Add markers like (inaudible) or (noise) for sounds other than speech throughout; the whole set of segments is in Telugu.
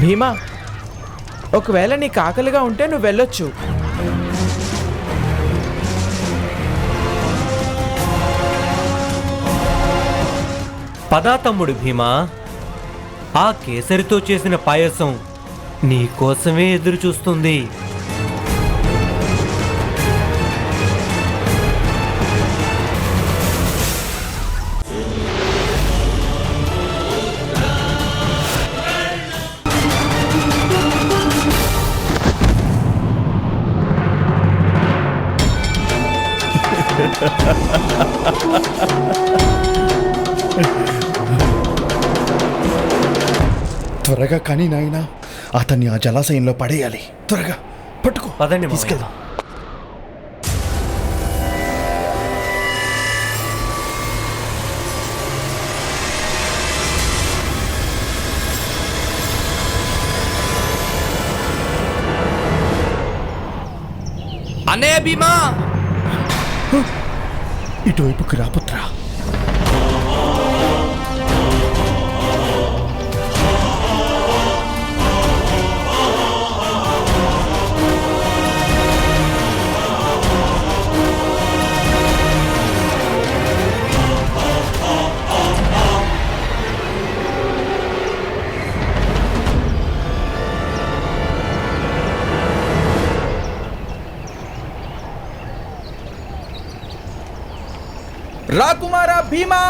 భీమా ఒకవేళ నీకు ఆకలిగా ఉంటే నువ్వు వెళ్ళొచ్చు. పదా తమ్ముడు భీమా ఆ కేసరితో చేసిన పాయసం నీ కోసమే ఎదురు చూస్తుంది త్వరగా కానీ నాయనా అతన్ని ఆ జలాశయంలో పడేయాలి. త్వరగా పట్టుకో. పదండి. తీసుకెళ్దాం. ఇటువైపుకి రాపుత్రా భీమా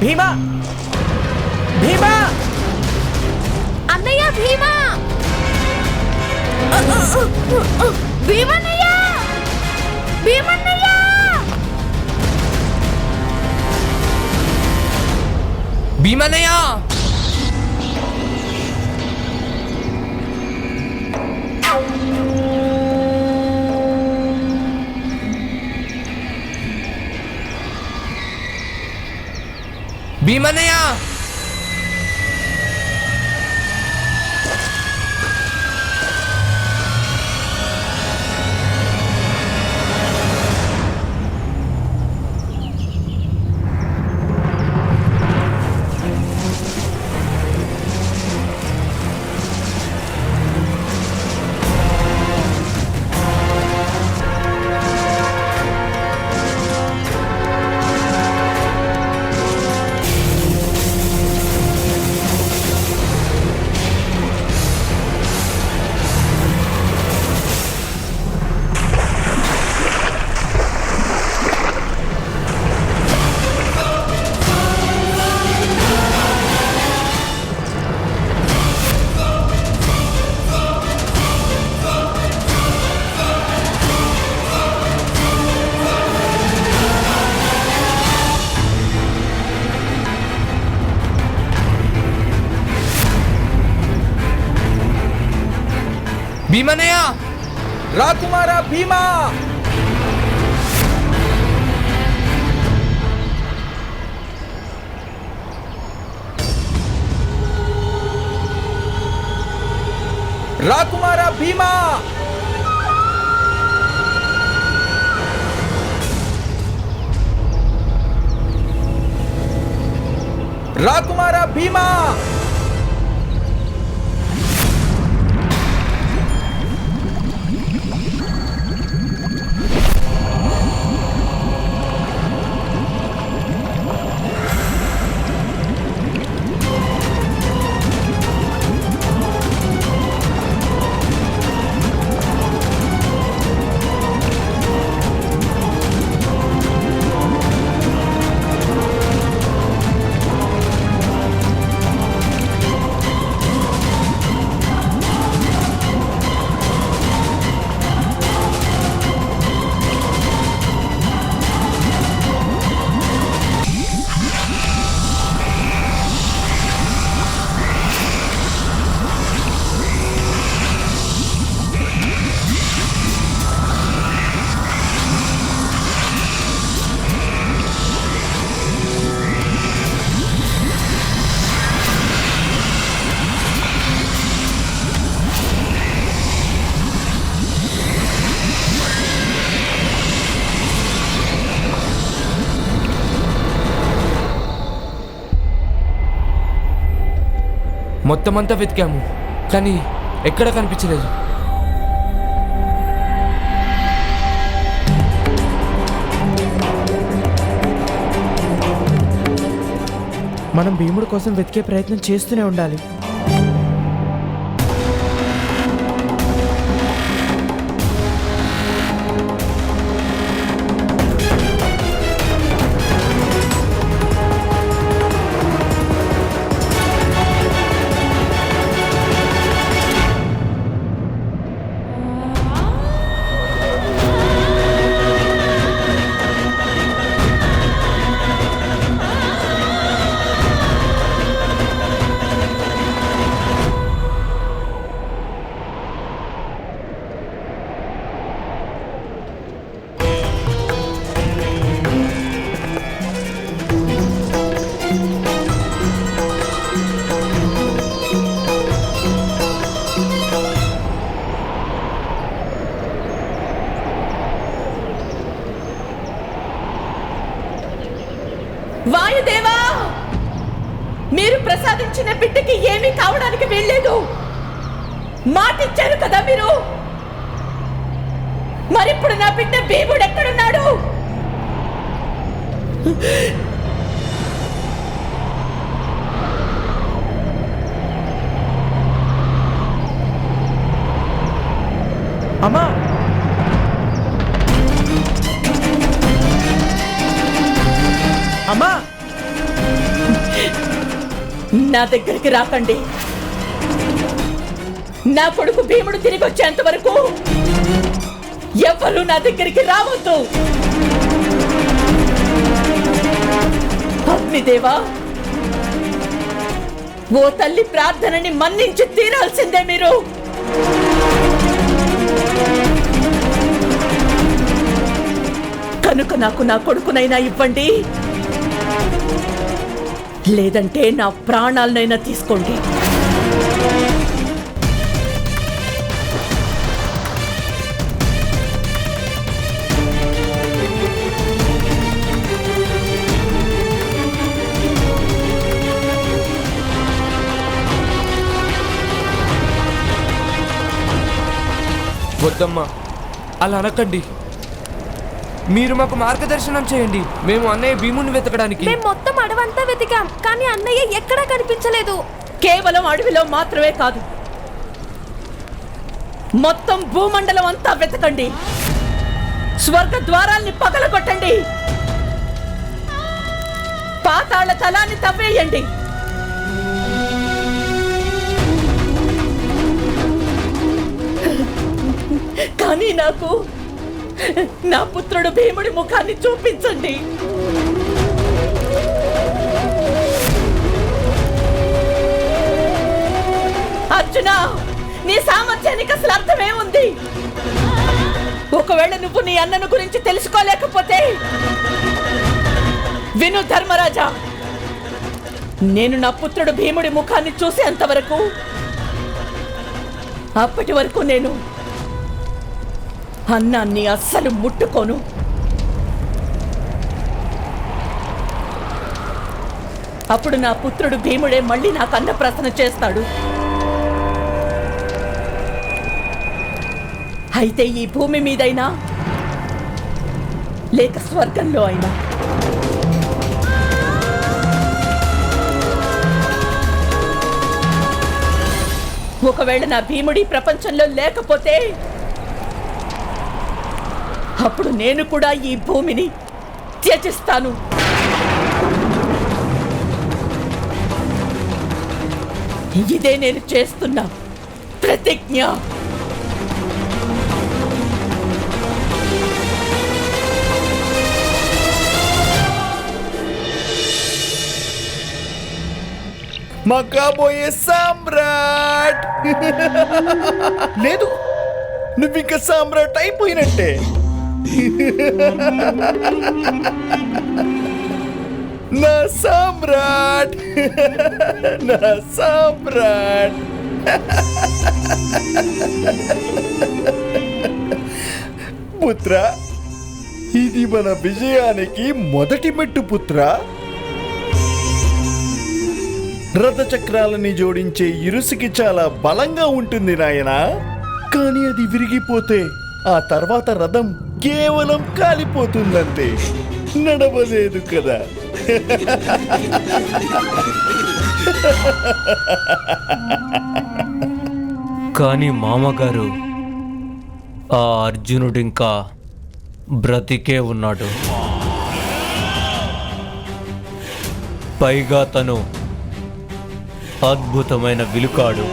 భీమా భీమా అన్నయ్య భీమా భీమన్నయ్య భీమన్నయ్య భీమన్నయ్య భీమన్నయ్య భీమన్నయ్య రాకుమారా భీమా రాకుమారా భీమా రాకుమారా భీమా మొత్తం అంతా వెతికాము. కానీ ఎక్కడ కనిపించలేదు. మనం భీముడి కోసం వెతికే ప్రయత్నం చేస్తూనే ఉండాలి. మాటిచ్చారు కదా మీరు? మరిప్పుడు నా బిడ్డ భీముడు ఎక్కడున్నాడు? అమ్మా! అమ్మా! నా దగ్గరికి రాకండి. నా కొడుకు భీముడు తిరిగి వచ్చేంత వరకు ఎవ్వరూ నా దగ్గరికి రావద్దు. అగ్నిదేవా ఓ తల్లి ప్రార్థనని మన్నించి తీరాల్సిందే మీరు. కనుక నాకు నా కొడుకునైనా ఇవ్వండి. లేదంటే నా ప్రాణాలనైనా తీసుకోండి. వద్దమ్మా. అలా అనకండి. మీరు మాకు మార్గదర్శనం చేయండి. మేము అన్నయ్య భీముని వెతకడానికి. మేము మొత్తం అడవంతా వెతికాం కానీ అన్నయ్య ఎక్కడా కనిపించలేదు. కేవలం అడవిలో మాత్రమే కాదు. మొత్తం భూమండలం అంతా వెతకండి. స్వర్గ ద్వారాల్ని పగలగొట్టండి. పాతాళ తలాన్ని తవ్వేయండి. కానీ నాకు నా పుత్రుడు భీముడి ముఖాన్ని చూపించండి. అర్జున నీ సామర్థ్యానికి అసలు అర్థమే ఉంది. ఒకవేళ నువ్వు నీ అన్నను గురించి తెలుసుకోలేకపోతే విను ధర్మరాజా నేను నా పుత్రుడు భీముడి ముఖాన్ని చూసేంత వరకు అప్పటి వరకు నేను అన్నాన్ని అస్సలు ముట్టుకోను. అప్పుడు నా పుత్రుడు భీముడే మళ్ళీ నాకు అన్నప్రాసన చేస్తాడు. అయితే ఈ భూమి మీదైనా లేక స్వర్గంలో అయినా. ఒకవేళ నా భీముడి ప్రపంచంలో లేకపోతే అప్పుడు నేను కూడా ఈ భూమిని త్యజిస్తాను. ఇదే నేను చేస్తున్న ప్రతిజ్ఞ. మకాబోయే సామ్రాట్! (laughs) లేదు నువ్వు ఇంకా సామ్రాట్ అయిపోయినట్టే. (laughs) నా సామ్రాట్. (laughs) నా సామ్రాట్. (laughs) పుత్ర ఇది మన విజయానికి మొదటి మెట్టు పుత్ర. రథచక్రాలని జోడించే ఇరుసుకి చాలా బలంగా ఉంటుంది నాయనా. కానీ అది విరిగిపోతే ఆ తర్వాత రథం కేవలం కాలిపోతుందంతే నడవలేదు కదా. కానీ మామగారు ఆ అర్జునుడింకా బ్రతికే ఉన్నాడు. పైగా తను అద్భుతమైన విలుకాడు.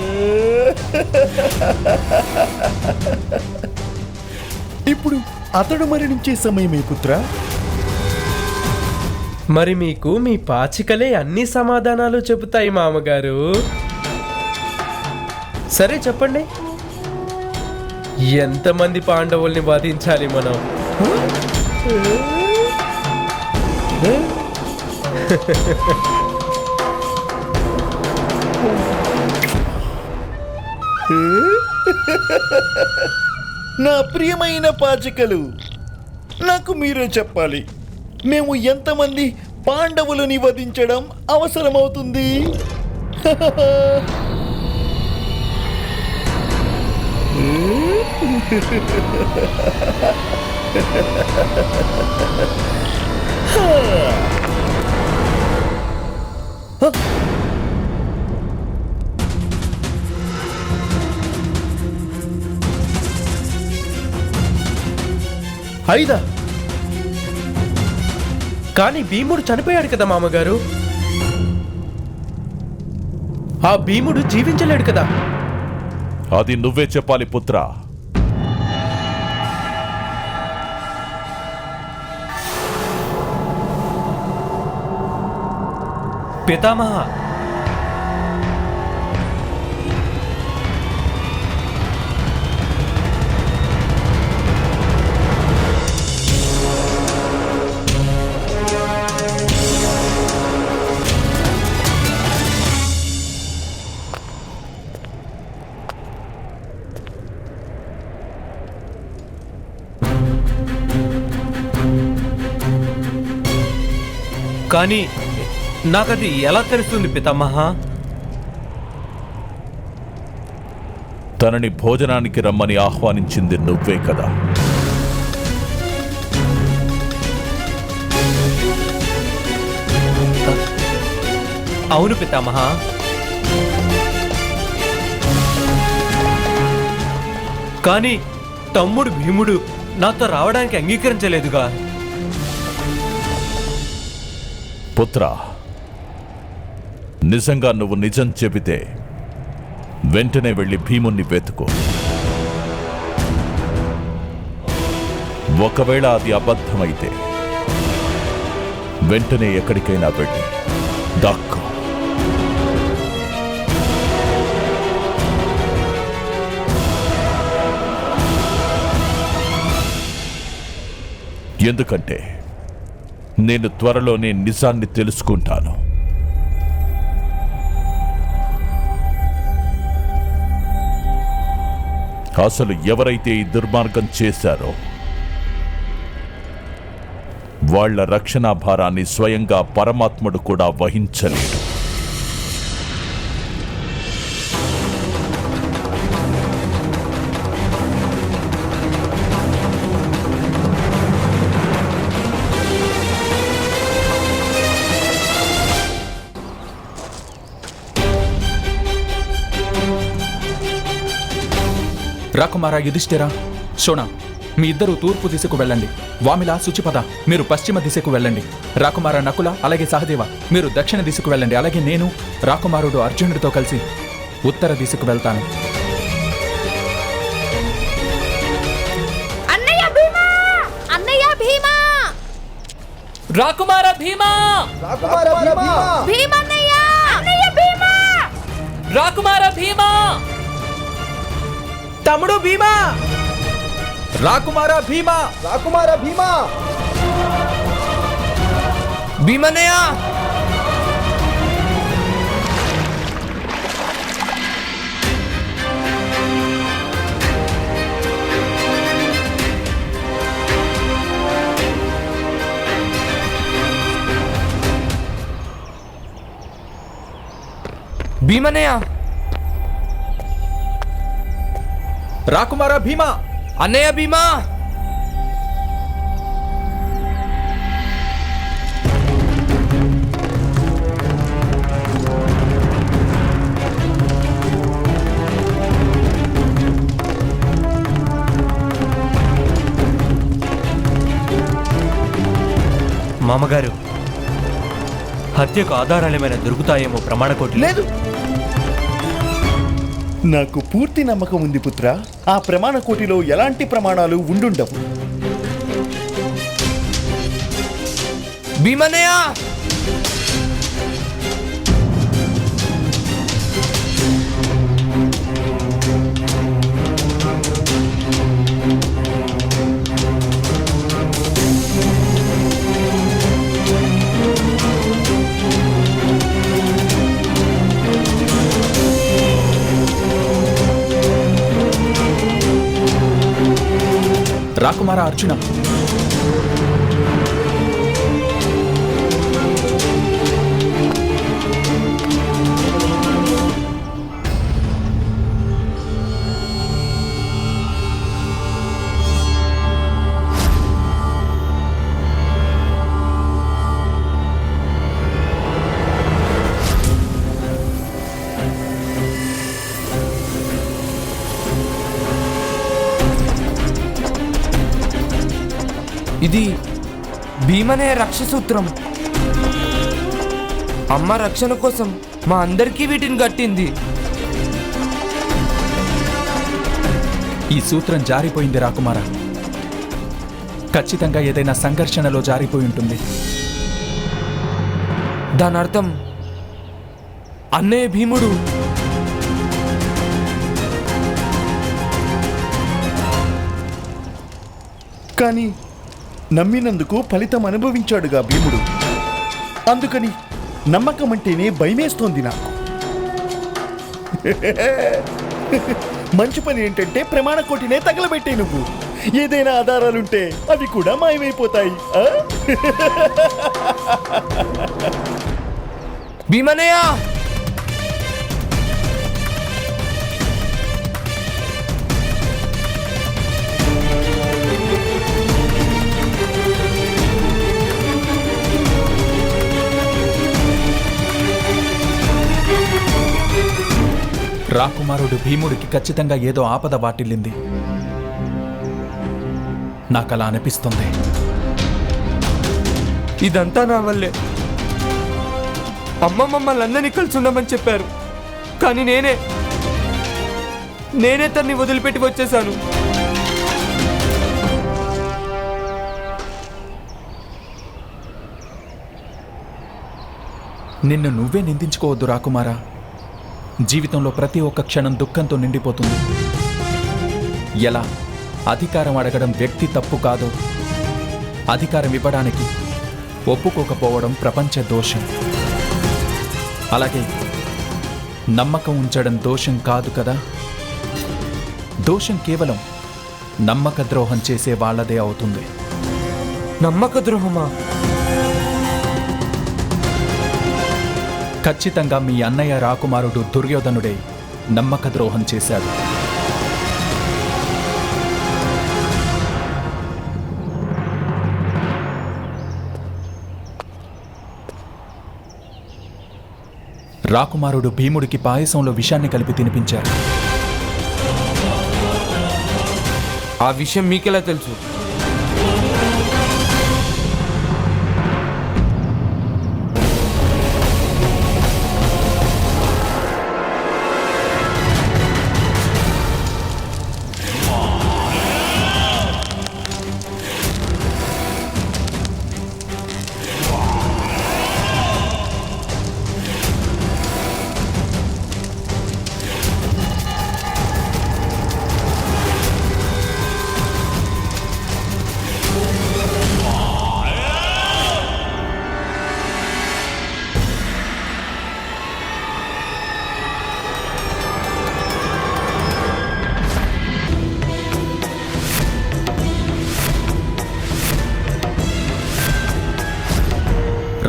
ఇప్పుడు అతడు మరణించే సమయమే పుత్ర. మరి మీకు మీ పాచికలే అన్ని సమాధానాలు చెబుతాయి మామగారు. సరే చెప్పండి. ఎంతమంది పాండవుల్ని వధించాలి మనం? నా ప్రియమైన పాచికలు నాకు మీరే చెప్పాలి. మేము ఎంతమంది పాండవులని వధించడం అవసరమవుతుంది? (laughs) ఐదా కానీ భీముడు చనిపోయాడు కదా మామగారు? ఆ భీముడు జీవించలేడు కదా? అది నువ్వే చెప్పాలి పుత్ర. పితామహ కానీ నాకది ఎలా తెలుస్తుంది పితామహ? తనని భోజనానికి రమ్మని ఆహ్వానించింది నువ్వే కదా. అవును పితామహ. కానీ తమ్ముడు భీముడు నాతో రావడానికి అంగీకరించలేదుగా. పుత్ర నిజంగా నువ్వు నిజం చెబితే వెంటనే వెళ్ళి భీముణ్ణి వెతుకో. ఒకవేళ అది అబద్ధమైతే వెంటనే ఎక్కడికైనా వెళ్ళి దాక్కో. ఎందుకంటే నేను త్వరలోనే నిజాన్ని తెలుసుకుంటాను. అసలు ఎవరైతే ఈ దుర్మార్గం చేశారో వాళ్ళ రక్షణా భారాన్ని స్వయంగా పరమాత్ముడు కూడా వహించలేడు. రాకుమారా యుధిష్ఠిరా. శోణ మీ ఇద్దరు తూర్పు దిశకు వెళ్ళండి. వామిల శుచిపద మీరు పశ్చిమ దిశకు వెళ్ళండి. రాకుమార నకుల అలాగే సహదేవ మీరు దక్షిణ దిశకు వెళ్ళండి. అలాగే నేను రాకుమారుడు అర్జునుడితో కలిసి ఉత్తర దిశకు వెళ్తాను. అన్నయ్య భీమా! అన్నయ్య భీమా! రాకుమార భీమా! అన్నయ్య భీమా! రాకుమార భీమా! తమ్ముడు రాకుమారా భీమా! భీమన్నయ్య భీమన్నయ్య రాకుమారా భీమా? అన్నయ్య భీమా? మామగారు హత్యకు ఆధారాలు ఏమైనా దొరుకుతాయేమో ప్రమాణకోటి లేదు. నాకు పూర్తి నమ్మకం ఉంది పుత్ర. ఆ ప్రమాణ కోటిలో ఎలాంటి ప్రమాణాలు ఉండుండవు. భీమనయా రాకుమారా అర్జున ఇది భీమనే రక్షసూత్రం. అమ్మ రక్షణ కోసం మా అందరికీ వీటిని కట్టింది. ఈ సూత్రం జారిపోయింది రాకుమారా ఖచ్చితంగా ఏదైనా సంఘర్షణలో జారిపోయి ఉంటుంది. దాని అర్థం అన్నయ్య భీముడు. కానీ నమ్మినందుకు ఫలితం అనుభవించాడుగా భీముడు. అందుకని నమ్మకం అంటేనే భయమేస్తోంది నాకు. (laughs) మంచి పని ఏంటంటే ప్రమాణ కోటినే తగలబెట్టే నువ్వు. ఏదైనా ఆధారాలుంటే అవి కూడా మాయమైపోతాయి. ఆ? (laughs) భీమనయ్య! రాకుమారుడు భీముడికి ఖచ్చితంగా ఏదో ఆపద వాటిల్లింది. నాకలా అనిపిస్తుంది. ఇదంతా నా వల్లే. అమ్మ మమ్మల్ని అందరినీ కలిసి ఉండమని చెప్పారు. కానీ నేనే నేనే తన్ని వదిలిపెట్టి వచ్చేసాను నిన్ను నువ్వే నిందించుకోవద్దు రాకుమారా. జీవితంలో ప్రతి ఒక్క క్షణం దుఃఖంతో నిండిపోతుంది. ఎలా? అధికారం అడగడం వ్యక్తి తప్పు కాదు. అధికారం ఇవ్వడానికి ఒప్పుకోకపోవడం ప్రపంచ దోషం. అలాగే నమ్మకం ఉంచడం దోషం కాదు కదా? దోషం కేవలం నమ్మక ద్రోహం చేసే వాళ్ళదే అవుతుంది. నమ్మక ద్రోహమా? ఖచ్చితంగా మీ అన్నయ్య రాకుమారుడు దుర్యోధనుడే నమ్మక ద్రోహం చేశాడు. రాకుమారుడు భీముడికి పాయసంలో విషాన్ని కలిపి తినిపించారు. ఆ విషయం మీకెలా తెలుసు?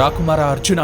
రాకుమారా అర్జున?